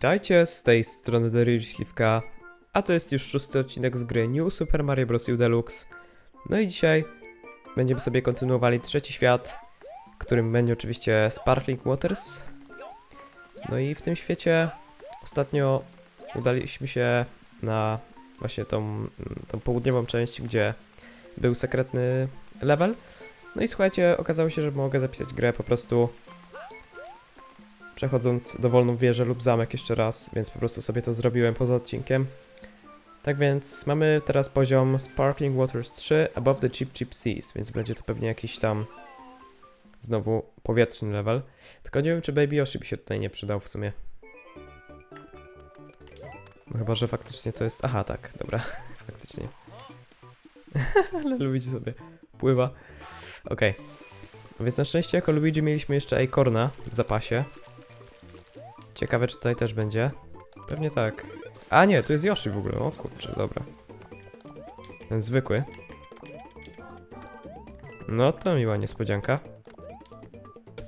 Witajcie, z tej strony Daryl Śliwka, a to jest już szósty odcinek z gry New Super Mario Bros. U Deluxe. No i dzisiaj będziemy sobie kontynuowali trzeci świat, którym będzie oczywiście Sparkling Waters. No i w tym świecie ostatnio udaliśmy się na właśnie tą, tą południową część, gdzie był sekretny level. No i słuchajcie, okazało się, że mogę zapisać grę po prostu przechodząc dowolną wieżę lub zamek jeszcze raz, więc po prostu sobie to zrobiłem poza odcinkiem. Tak więc mamy teraz poziom Sparkling Waters 3 Above the Cheap Cheap Seas, więc będzie to pewnie jakiś tam znowu powietrzny level. Tylko nie wiem, czy Baby Yoshi by się tutaj nie przydał w sumie. No chyba, że faktycznie to jest... Aha, tak, dobra, faktycznie. Ale Luigi sobie pływa. Okej. No Więc na szczęście jako Luigi mieliśmy jeszcze Acorna w zapasie. Ciekawe, czy tutaj też będzie. Pewnie tak. A nie, tu jest Yoshi w ogóle. O kurczę, dobra. Ten zwykły. No to miła niespodzianka.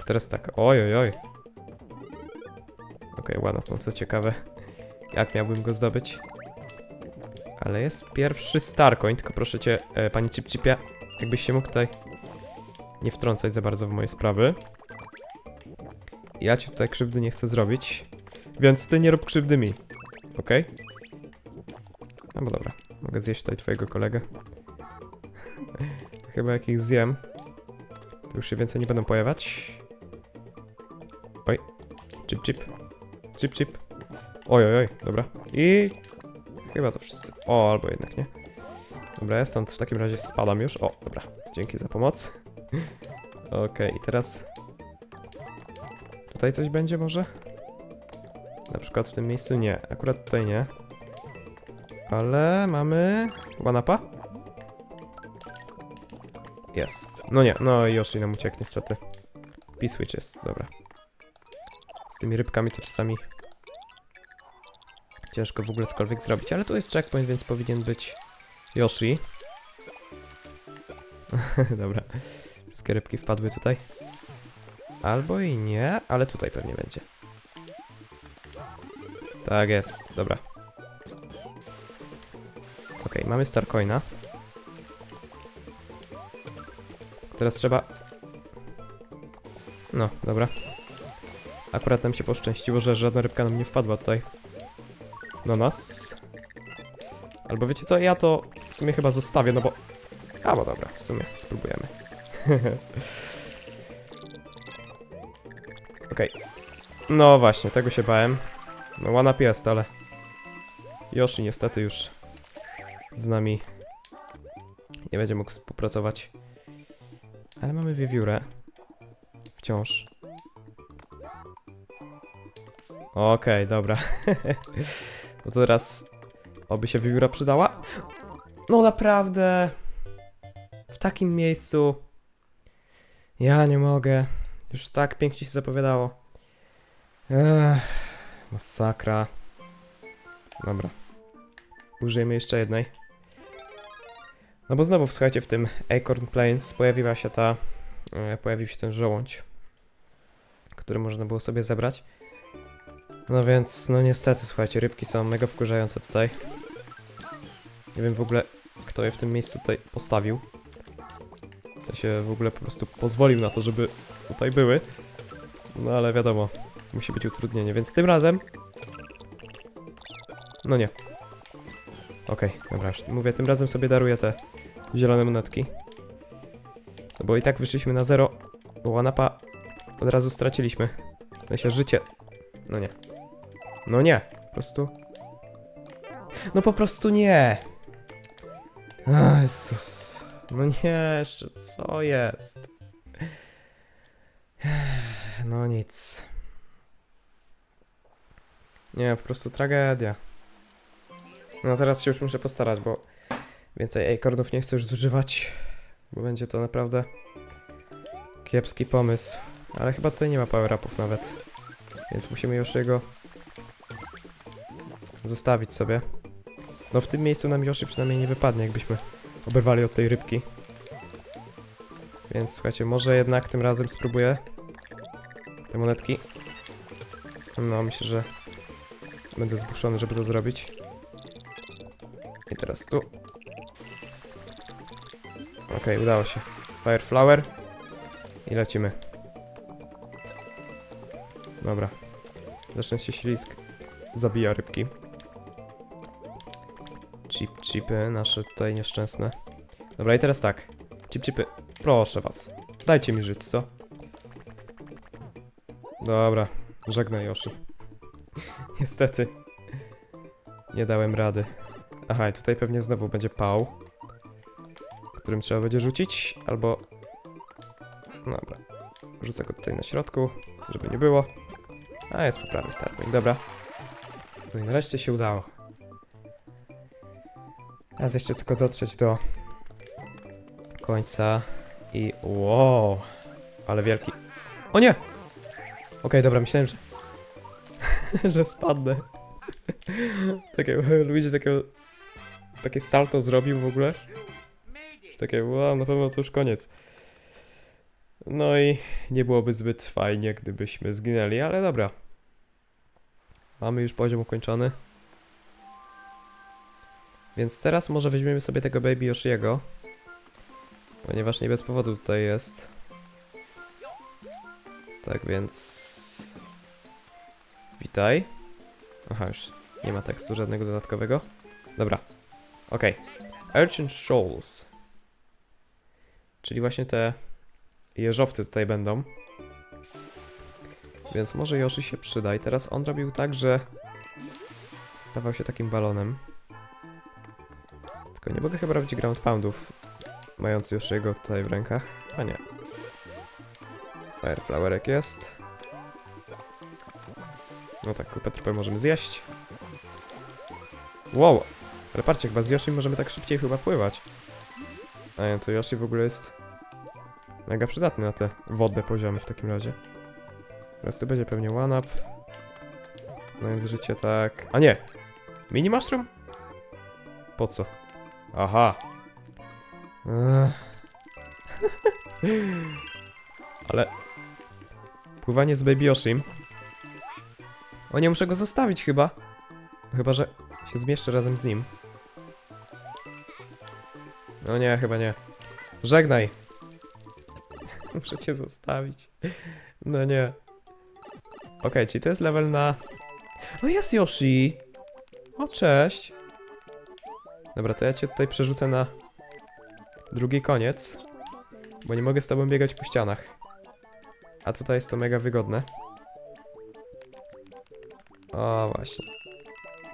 Teraz tak. Oj, oj, oj. Okej, ładno, no co ciekawe. Jak miałbym go zdobyć? Ale jest pierwszy Starcoin, tylko proszę cię, e, pani Chipchipia, jakbyś się mógł tutaj nie wtrącać za bardzo w moje sprawy. Ja ci tutaj krzywdy nie chcę zrobić, więc ty nie rób krzywdy mi. Okej? No bo dobra, mogę zjeść tutaj twojego kolegę. Chyba jak ich zjem, to już się więcej nie będą pojawiać. Oj, chip chip, chip chip. Oj, oj, oj, dobra. I chyba to wszyscy. O, albo jednak nie. Dobra, ja stąd w takim razie spadam już. O, dobra, dzięki za pomoc. Okej, i teraz Tutaj coś będzie może? Na przykład w tym miejscu nie. Akurat tutaj nie. Ale mamy... Wanapa? Jest. No nie, no Yoshi nam uciekł niestety. P-switch jest, dobra. Z tymi rybkami to czasami... Ciężko w ogóle cokolwiek zrobić, ale tu jest checkpoint, więc powinien być Yoshi. dobra. Wszystkie rybki wpadły tutaj. Albo i nie, ale tutaj pewnie będzie. Tak jest, dobra. Okej, mamy Starcoina. Teraz trzeba... No, dobra. Akurat nam się poszczęściło, że żadna rybka nam nie wpadła tutaj. Do nas. Albo wiecie co, ja to w sumie chyba zostawię, no bo... A, bo dobra, w sumie spróbujemy. Okej. No właśnie, tego się bałem. No łana jest, ale... Yoshi niestety już z nami nie będzie mógł współpracować. Ale mamy wiewiórę. Wciąż. Okej, dobra. no to teraz oby się wiewióra przydała. No naprawdę. W takim miejscu. Ja nie mogę. Już tak pięknie się zapowiadało. Ech, masakra. Dobra. Użyjemy jeszcze jednej. No bo znowu, słuchajcie, w tym Acorn Plains pojawiła się ta... E, pojawił się ten żołądź, który można było sobie zebrać. No więc, no niestety, słuchajcie, rybki są mega wkurzające tutaj. Nie wiem w ogóle, kto je w tym miejscu tutaj postawił. To się w ogóle po prostu pozwolił na to, żeby tutaj były. No ale wiadomo, musi być utrudnienie, więc tym razem... No nie. Okej, dobra, już mówię, tym razem sobie daruję te zielone monetki. No bo i tak wyszliśmy na zero, bo łanapa od razu straciliśmy. W sensie życie. No nie. No nie, po prostu... No po prostu nie! Jezus. No nie, jeszcze co jest? No nic. Nie, po prostu tragedia. No teraz się już muszę postarać, bo więcej akornów nie chcę już zużywać, bo będzie to naprawdę kiepski pomysł. Ale chyba tutaj nie ma power-upów nawet, więc musimy już jego zostawić sobie. No w tym miejscu nam Yoshi przynajmniej nie wypadnie, jakbyśmy oberwali od tej rybki. Więc słuchajcie, może jednak tym razem spróbuję te monetki. No, myślę, że Będę zmuszony, żeby to zrobić. I teraz tu. Okej, udało się. Fire flower. I lecimy. Dobra. Zacznę się ślisk. Zabija rybki. Chip, chipy nasze tutaj nieszczęsne. Dobra, i teraz tak. Chip, chipy. Proszę was. Dajcie mi żyć, co? Dobra. Żegnaj, Yoshi. Niestety. Nie dałem rady. Aha, i tutaj pewnie znowu będzie pał. Którym trzeba będzie rzucić, albo... Dobra. Rzucę go tutaj na środku, żeby nie było. A, jest poprawny startnik, dobra. No i nareszcie się udało. Teraz jeszcze tylko dotrzeć do końca i... Wow! Ale wielki... O nie! Okej, dobra, myślałem, że... że spadnę. Takie, Luigi takiego... Takie salto zrobił w ogóle. Takie, wow, na pewno to już koniec. No i nie byłoby zbyt fajnie, gdybyśmy zginęli, ale dobra. Mamy już poziom ukończony. Więc teraz może weźmiemy sobie tego Baby Yoshiego. Ponieważ nie bez powodu tutaj jest. Tak więc... Witaj. Aha, już nie ma tekstu żadnego dodatkowego. Dobra. Okej. Urchin Shoals. Czyli właśnie te jeżowcy tutaj będą. Więc może Yoshi się przyda. I teraz on robił tak, że stawał się takim balonem. Tylko nie mogę chyba robić ground poundów, mając Yoshiego tutaj w rękach. A nie. Fireflowerek jest. No tak, kupę trupę możemy zjeść. Wow! Ale patrzcie, chyba z Yoshi możemy tak szybciej chyba pływać. A nie, to Yoshi w ogóle jest mega przydatny na te wodne poziomy w takim razie. Teraz to będzie pewnie one-up. Znając życie tak... A nie! Mini mushroom? Po co? Aha! Ale... Pływanie z Baby Yoshim. O nie, muszę go zostawić chyba. Chyba, że się zmieszczę razem z nim. No nie, chyba nie. Żegnaj. Muszę cię zostawić. No nie. Okej, czyli to jest level na... O, jest Yoshi! O, cześć! Dobra, to ja cię tutaj przerzucę na drugi koniec, bo nie mogę z tobą biegać po ścianach. A tutaj jest to mega wygodne. O, właśnie.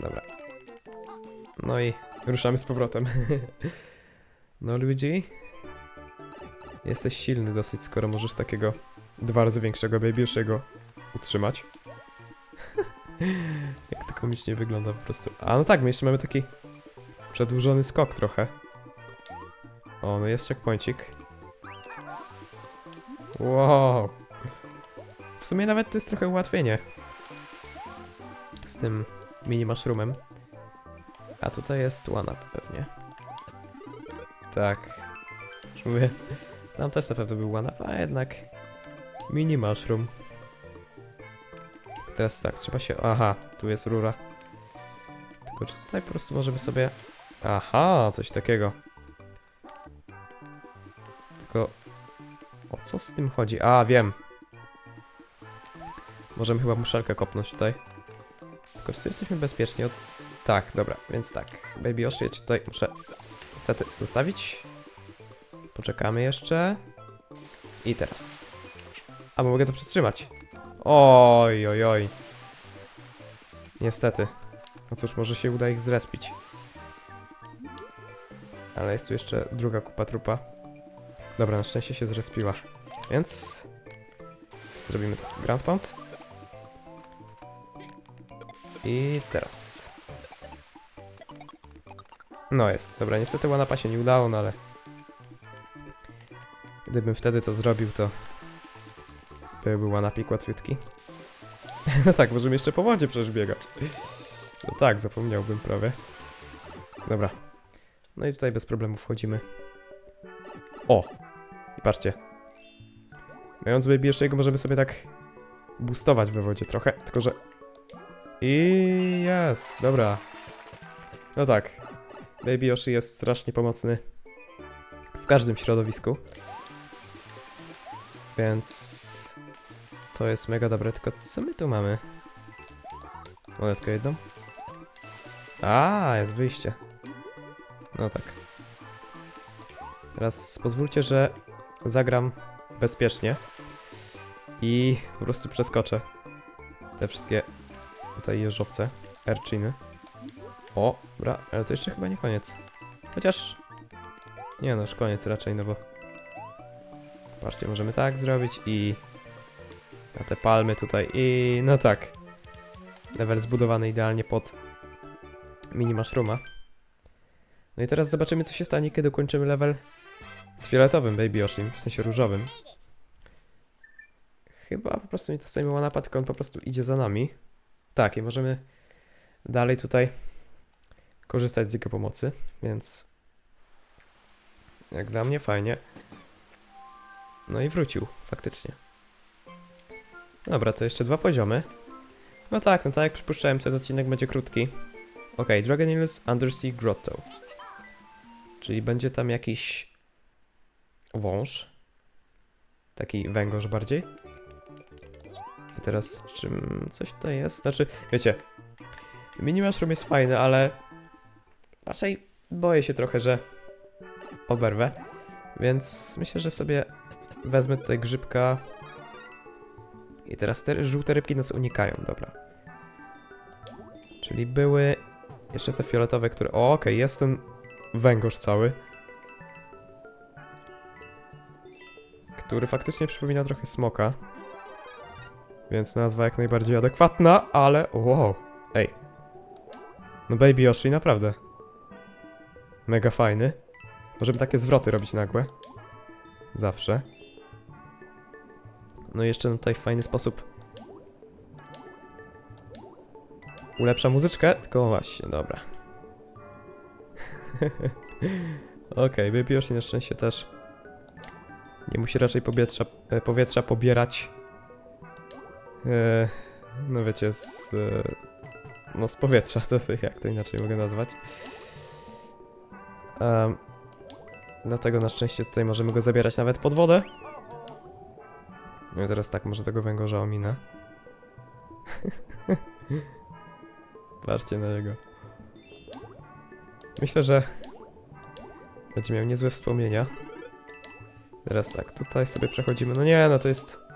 Dobra. No i ruszamy z powrotem. no, Luigi? Jesteś silny dosyć, skoro możesz takiego dwa razy większego baby'szego utrzymać. Jak to komicznie wygląda po prostu. A no tak, my jeszcze mamy taki przedłużony skok trochę. O, no jest checkpointik. Wow. Sumie nawet to jest trochę ułatwienie. Z tym mini mushroomem. A tutaj jest one up pewnie. Tak. Już mówię. Tam też na pewno był one up, a jednak mini mushroom. Teraz tak, trzeba się... Aha, tu jest rura. Tylko czy tutaj po prostu możemy sobie... Aha, coś takiego. Tylko... O co z tym chodzi? A, wiem. Możemy chyba muszelkę kopnąć tutaj. Tylko czy tu jesteśmy bezpieczni? Od... Tak, dobra, więc tak. Baby Yoshi, ja cię tutaj muszę niestety zostawić. Poczekamy jeszcze. I teraz. A, bo mogę to przytrzymać. Oj, oj, oj. Niestety. No cóż, może się uda ich zrespić. Ale jest tu jeszcze druga kupa trupa. Dobra, na szczęście się zrespiła. Więc... Zrobimy tak. Ground pound. I teraz. No jest. Dobra, niestety one się nie udało, no ale... Gdybym wtedy to zrobił, to... Byłby one-upik łatwiutki. no tak, możemy jeszcze po wodzie przecież biegać. No tak, zapomniałbym prawie. Dobra. No i tutaj bez problemu wchodzimy. O! I patrzcie. Mając Baby Yoshiego możemy sobie tak boostować we wodzie trochę, tylko że I jest, dobra. No tak. Baby Yoshi jest strasznie pomocny w każdym środowisku. Więc to jest mega dobre. Tylko co my tu mamy? Monetkę jedną. A, jest wyjście. No tak. Teraz pozwólcie, że zagram bezpiecznie i po prostu przeskoczę te wszystkie tutaj jeżowce, erczyny. O, dobra, ale to jeszcze chyba nie koniec. Chociaż... Nie no, już koniec raczej, no bo... Patrzcie, możemy tak zrobić i... Na te palmy tutaj i... No tak. Level zbudowany idealnie pod mini mushrooma. No i teraz zobaczymy, co się stanie, kiedy ukończymy level z fioletowym Baby Yoshim, w sensie różowym. Chyba po prostu nie dostajemy one tylko on po prostu idzie za nami. Tak, i możemy dalej tutaj korzystać z jego pomocy, więc jak dla mnie fajnie. No i wrócił, faktycznie. Dobra, to jeszcze dwa poziomy. No tak, no tak jak przypuszczałem, ten odcinek będzie krótki. Ok, Dragon Hills Undersea Grotto. Czyli będzie tam jakiś wąż. Taki węgorz bardziej. Teraz czym coś tutaj jest? Znaczy, wiecie, mini mushroom jest fajny, ale raczej boję się trochę, że oberwę. Więc myślę, że sobie wezmę tutaj grzybka. I teraz te żółte rybki nas unikają, dobra. Czyli były jeszcze te fioletowe, które... O, okej, jest ten węgorz cały. Który faktycznie przypomina trochę smoka. Więc nazwa jak najbardziej adekwatna, ale... Wow, ej. No Baby Yoshi naprawdę. Mega fajny. Możemy takie zwroty robić nagłe. Zawsze. No i jeszcze tutaj w fajny sposób ulepsza muzyczkę, tylko właśnie, dobra. Okej, Baby Yoshi na szczęście też nie musi raczej powietrza, e, powietrza pobierać. E, no wiecie, z, e, no z powietrza, to jak to inaczej mogę nazwać. Em, dlatego na szczęście tutaj możemy go zabierać nawet pod wodę. No i teraz tak, może tego węgorza ominę. Patrzcie na niego. Myślę, że będzie miał niezłe wspomnienia. Teraz tak, tutaj sobie przechodzimy. No nie, no to jest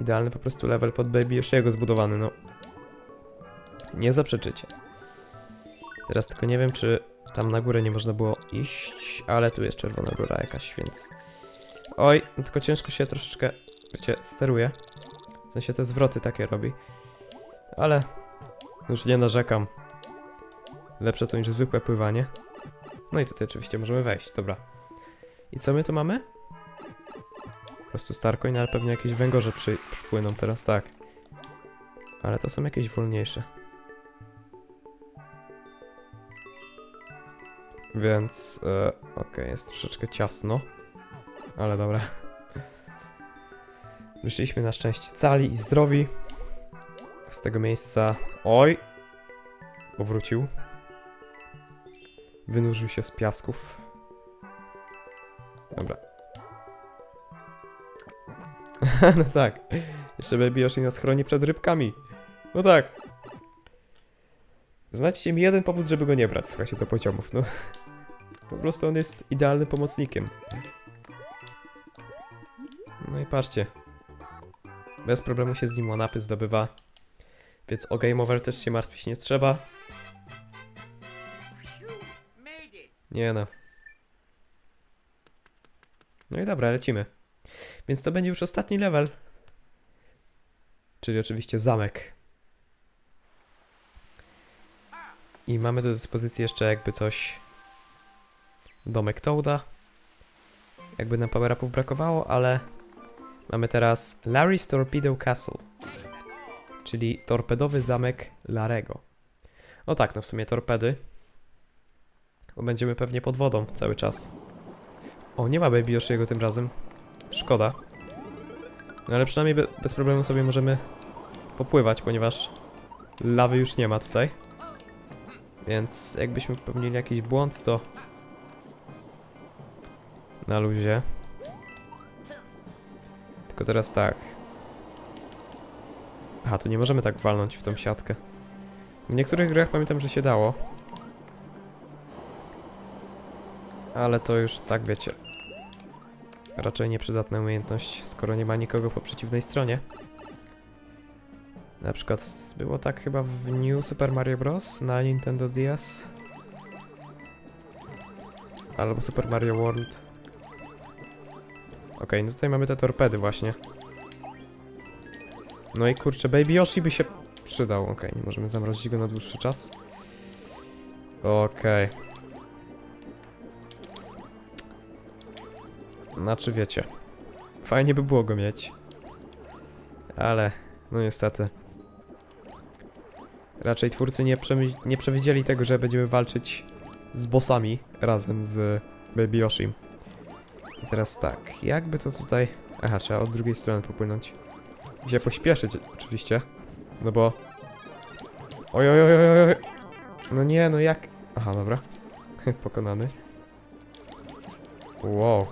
idealny po prostu level pod Baby Yoshiego zbudowany, no. Nie zaprzeczycie. Teraz tylko nie wiem, czy tam na górę nie można było iść, ale tu jest czerwona góra jakaś, więc... Oj, no tylko ciężko się troszeczkę, wiecie, steruje. W sensie te zwroty takie robi. Ale już nie narzekam. Lepsze to niż zwykłe pływanie. No i tutaj oczywiście możemy wejść, dobra. I co my tu mamy? Po prostu Starcoin, ale pewnie jakieś węgorze przy, przypłyną teraz, tak. Ale to są jakieś wolniejsze. Więc, e, okej, jest troszeczkę ciasno. Ale dobra. Wyszliśmy na szczęście cali i zdrowi. Z tego miejsca... Oj! Powrócił. Wynurzył się z piasków. Dobra. no tak. Jeszcze Baby Yoshi nas chroni przed rybkami. No tak. Znajdźcie mi jeden powód, żeby go nie brać, słuchajcie, do poziomów, no. Po prostu on jest idealnym pomocnikiem. No i patrzcie. Bez problemu się z nim łanapy zdobywa. Więc o game over też się martwić nie trzeba. Nie no. No i dobra, lecimy. Więc to będzie już ostatni level. Czyli oczywiście zamek. I mamy do dyspozycji jeszcze jakby coś... Domek Toada. Jakby nam power-upów brakowało, ale... Mamy teraz Larry's Torpedo Castle. Czyli torpedowy zamek Larego. No tak, no w sumie torpedy. Bo będziemy pewnie pod wodą cały czas. O, nie ma Baby tym razem. Szkoda. No ale przynajmniej be bez problemu sobie możemy popływać, ponieważ lawy już nie ma tutaj. Więc jakbyśmy popełnili jakiś błąd, to na luzie. Tylko teraz tak. Aha, tu nie możemy tak walnąć w tą siatkę. W niektórych grach pamiętam, że się dało. Ale to już tak wiecie. Raczej nieprzydatna umiejętność, skoro nie ma nikogo po przeciwnej stronie. Na przykład było tak chyba w New Super Mario Bros. na Nintendo DS. Albo Super Mario World. Okej, no tutaj mamy te torpedy właśnie. No i kurczę, Baby Yoshi by się przydał. Okej, nie możemy zamrozić go na dłuższy czas. Okej. Znaczy wiecie. Fajnie by było go mieć. Ale, no niestety. Raczej twórcy nie, nie przewidzieli tego, że będziemy walczyć z bossami razem z Baby Yoshim. I teraz tak, jakby to tutaj... Aha, trzeba od drugiej strony popłynąć. I się pośpieszyć oczywiście, no bo... Oj, oj, oj, oj, oj. No nie, no jak... Aha, dobra. Pokonany. Wow.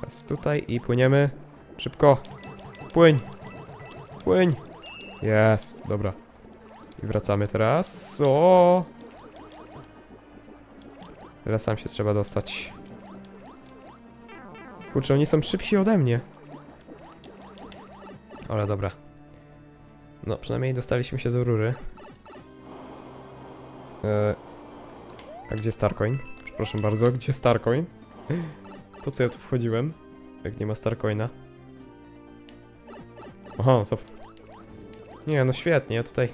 Teraz tutaj i płyniemy. Szybko. Płyń. Płyń. Jest, dobra. I wracamy teraz. O! Teraz sam się trzeba dostać. Kurczę, oni są szybsi ode mnie. Ale dobra. No, przynajmniej dostaliśmy się do rury. E, a gdzie Starcoin? Przepraszam bardzo, gdzie Starcoin? Po co ja tu wchodziłem? Jak nie ma Starcoina. Oho, to... Nie, no świetnie, ja tutaj...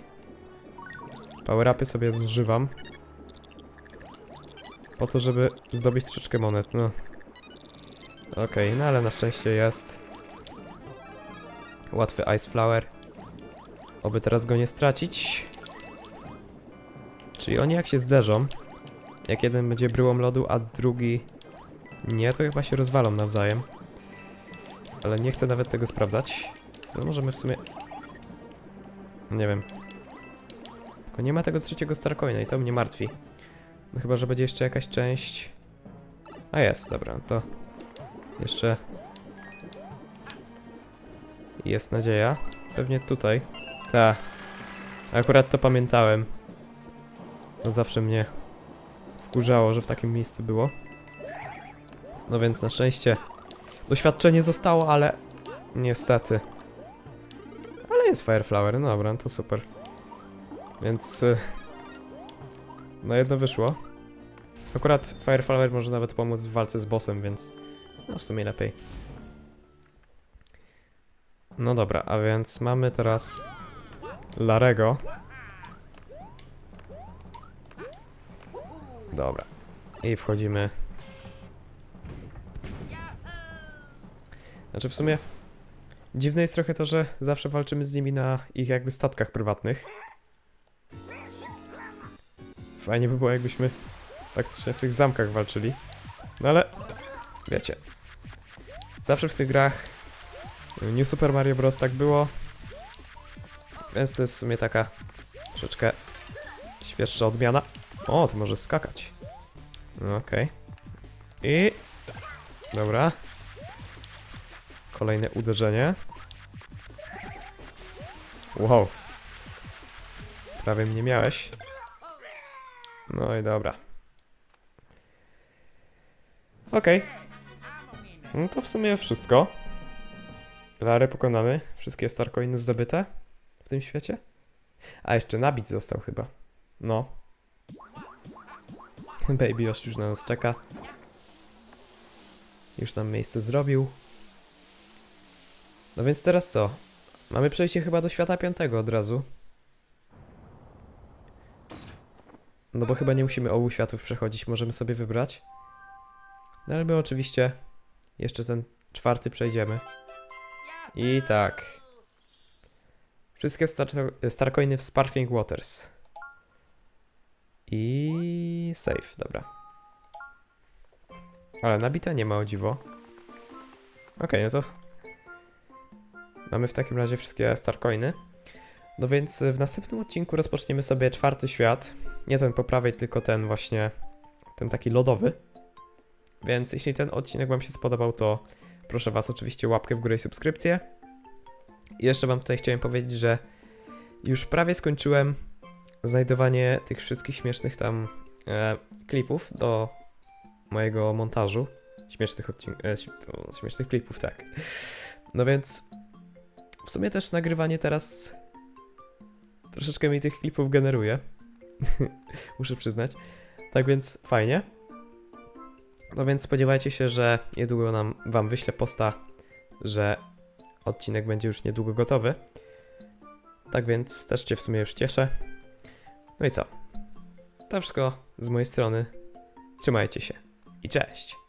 Power-upy sobie zużywam. Po to, żeby zdobyć troszeczkę monet, no. Okej, no ale na szczęście jest. Łatwy Ice Flower. Oby teraz go nie stracić. Czyli oni jak się zderzą, jak jeden będzie bryłą lodu, a drugi nie, to chyba się rozwalą nawzajem. Ale nie chcę nawet tego sprawdzać. To możemy w sumie... Nie wiem. Tylko nie ma tego trzeciego Starcoina i to mnie martwi. No chyba, że będzie jeszcze jakaś część... A jest, dobra, to... Jeszcze... Jest nadzieja. Pewnie tutaj. Ta. Akurat to pamiętałem. To zawsze mnie wkurzało, że w takim miejscu było. No więc na szczęście doświadczenie zostało, ale niestety. Ale jest Fireflower, no dobra, to super. Więc y, na jedno wyszło. Akurat Fireflower może nawet pomóc w walce z bossem, więc no w sumie lepiej. No dobra, a więc mamy teraz Larego. Dobra. I wchodzimy. Znaczy w sumie dziwne jest trochę to, że zawsze walczymy z nimi na ich jakby statkach prywatnych. Fajnie by było jakbyśmy faktycznie w tych zamkach walczyli. No ale wiecie. Zawsze w tych grach New Super Mario Bros. tak było. Więc to jest w sumie taka troszeczkę świeższa odmiana. O, ty możesz skakać. No, Okej. I... Dobra. Kolejne uderzenie. Wow. Prawie mnie miałeś. No i dobra. Okej. No to w sumie wszystko. Lary pokonany. Wszystkie Starcoiny zdobyte w tym świecie. A jeszcze nabit został chyba. No. Baby już na nas czeka. Już nam miejsce zrobił. No więc teraz co? Mamy przejście chyba do świata piątego od razu. No bo chyba nie musimy obu światów przechodzić, możemy sobie wybrać. No ale my oczywiście jeszcze ten czwarty przejdziemy. I tak. Wszystkie star Starcoiny w Sparkling Waters. I save, dobra. Ale nabita nie ma o dziwo. Okej, no to Mamy w takim razie wszystkie Starcoiny. No więc w następnym odcinku rozpoczniemy sobie czwarty świat. Nie ten po prawej, tylko ten właśnie, ten taki lodowy. Więc jeśli ten odcinek Wam się spodobał, to proszę Was oczywiście łapkę w górę i subskrypcję. I jeszcze Wam tutaj chciałem powiedzieć, że już prawie skończyłem znajdowanie tych wszystkich śmiesznych tam e, klipów do mojego montażu. Śmiesznych odcinków, e, śmiesznych klipów, tak. No więc w sumie też nagrywanie teraz troszeczkę mi tych klipów generuje. Muszę przyznać. Tak więc fajnie. No więc spodziewajcie się, że niedługo nam wam wyślę posta, że odcinek będzie już niedługo gotowy. Tak więc też cię w sumie już cieszę. No i co? To wszystko z mojej strony. Trzymajcie się i cześć!